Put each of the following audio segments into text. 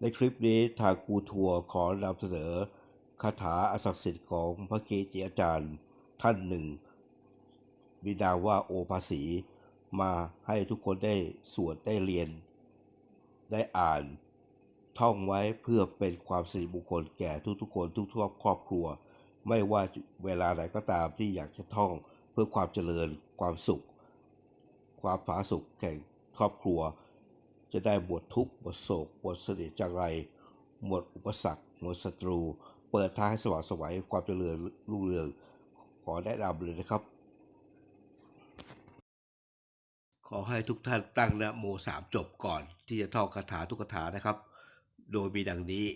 ในคลิปนี้ทางครูทัวร์ขอนำเสนอคาถาอศักดิ์สิทธิ์ของพระเกจิอาจารย์ท่านหนึ่งมีนาว่าโอภาสีมาให้ทุกคนได้สวดได้เรียน ได้อ่านท่องไว้เพื่อเป็นความสิริมงคลแก่ทุกๆคนทุกๆครอบครัว ไม่ว่าเวลาไหนก็ตามที่อยากจะท่องเพื่อความเจริญความสุข ความผาสุกแก่ครอบครัว จะได้หมดทุกข์หมดโศกหมดเสน่ห์จังไรหมดอุปสรรคหมดศัตรู เปิดทางให้สว่างสวัยความเจริญรุ่งเรืองขอแนะนำเลยนะครับ ขอให้ทุกท่านตั้งนะโมสามจบก่อน ที่จะท่องคาถาทุกคาถานะครับ โดยมีดังนี้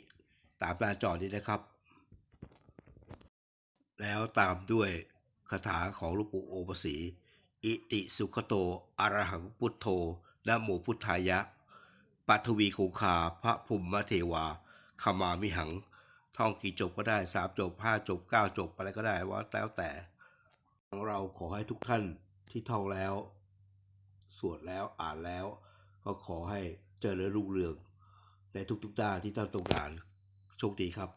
ตามหน้าจอนี้นะครับ แล้วตามด้วยคาถาของหลวงปู่โอปสีอิติสุขโตอรหังพุทโธนะโมพุทธายะ ปัทวีขูขาพระภูมิเทวาขมามิหัง ท่องกี่จบก็ได้สามจบห้าจบเก้าจบอะไรก็ได้ว่าแล้วแต่เราขอให้ทุกท่านที่ท่องแล้ว สวดแล้วอ่านแล้ว ก็ขอให้เจริญรุ่งเรือง ในทุกๆด้านที่ท่านต้องการโชคดีครับ